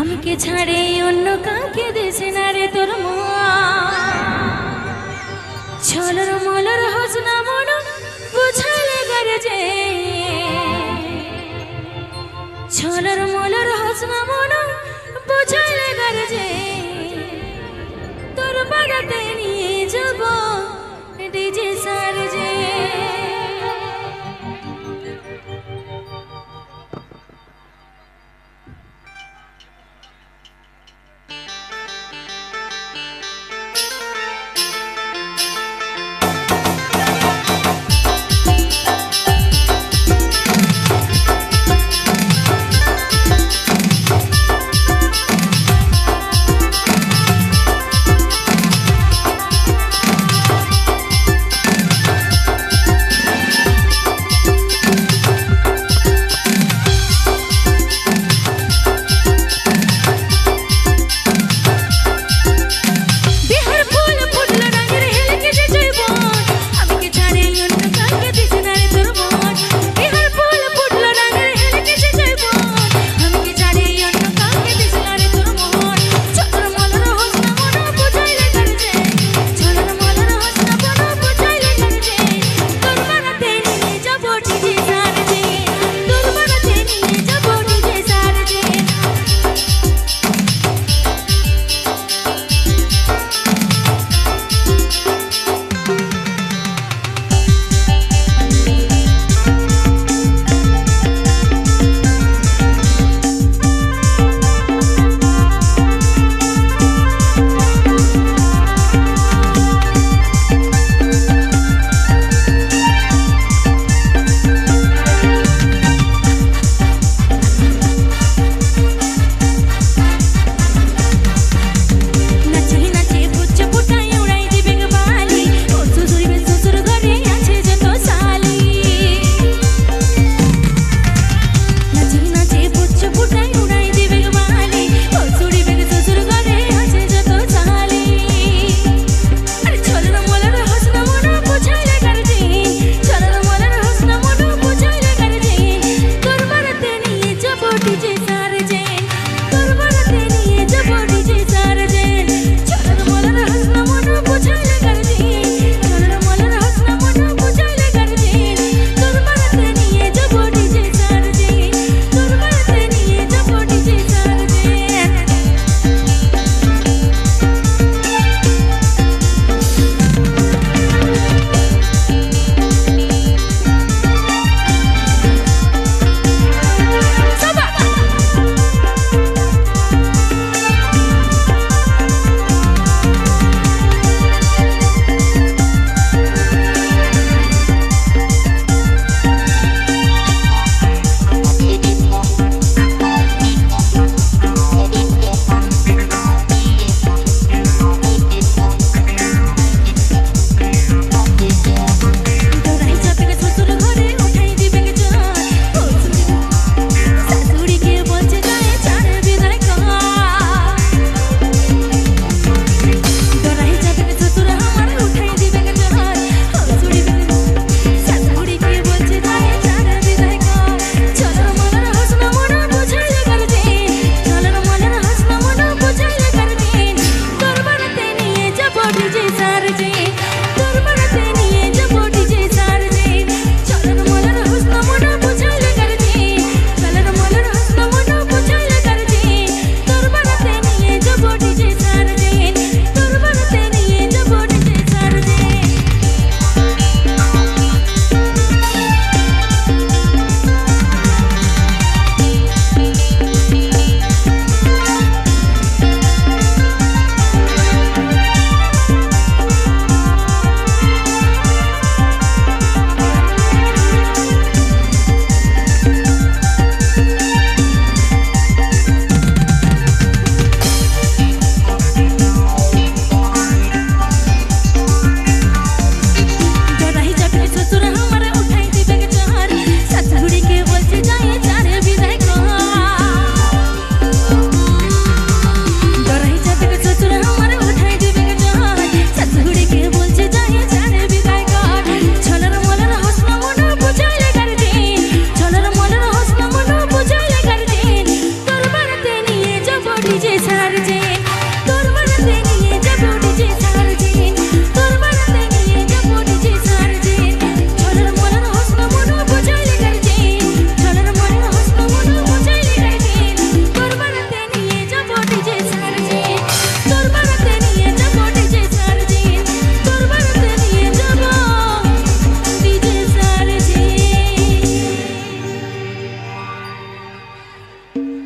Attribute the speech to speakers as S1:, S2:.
S1: আমাকে ছাড়ে অন্য কাকে দেশে না রে তোর মা ছলর মলর হসনা মন বুঝালে গরজে ছলর মলর হসনা মন বুঝালে গরজে যে